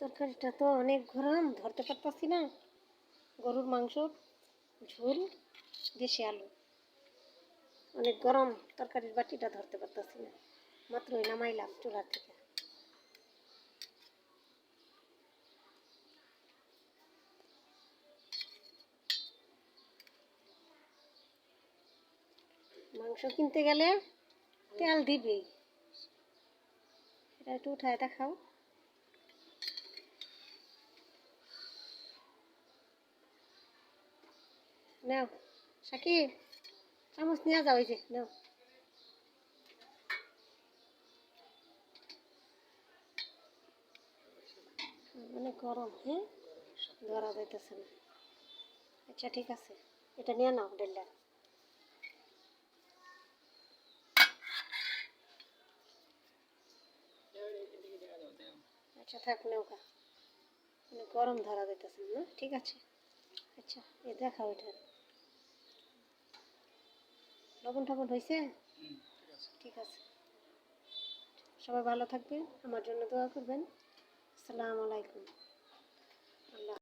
তরকারিটা তো অনেক গরম, ধরতে পারতাছি না। গরুর মাংস, ঝোল, দেশি আলু। অনেক গরম, তরকারির বাটিটা ধরতে পারতাছি না। মাত্রই নামাইলাম চুলা থেকে। মাংস কিনতে গেলে তেল দিবেই। এটা একটু উঠায় দেখাও। নাও সাকিব চামচ নিয়ে যাও এই যে, নাও। অনেক গরম হ্যাঁ? ধরা যাইতেছে না। আচ্ছা ঠিক আছে। এটা নিয়ে নাও ডেলটা আচ্ছা থাক, নৌকা। অনেক গরম ধরা যাইতেছে না? ঠিক আছে। আচ্ছা এ দেখাও এটা। লবণ টবণ হয়েছে ঠিক আছে। সবাই ভালো থাকবেন আমার জন্য দোয়া করবেন। আসসালামু আলাইকুম। আল্লাহ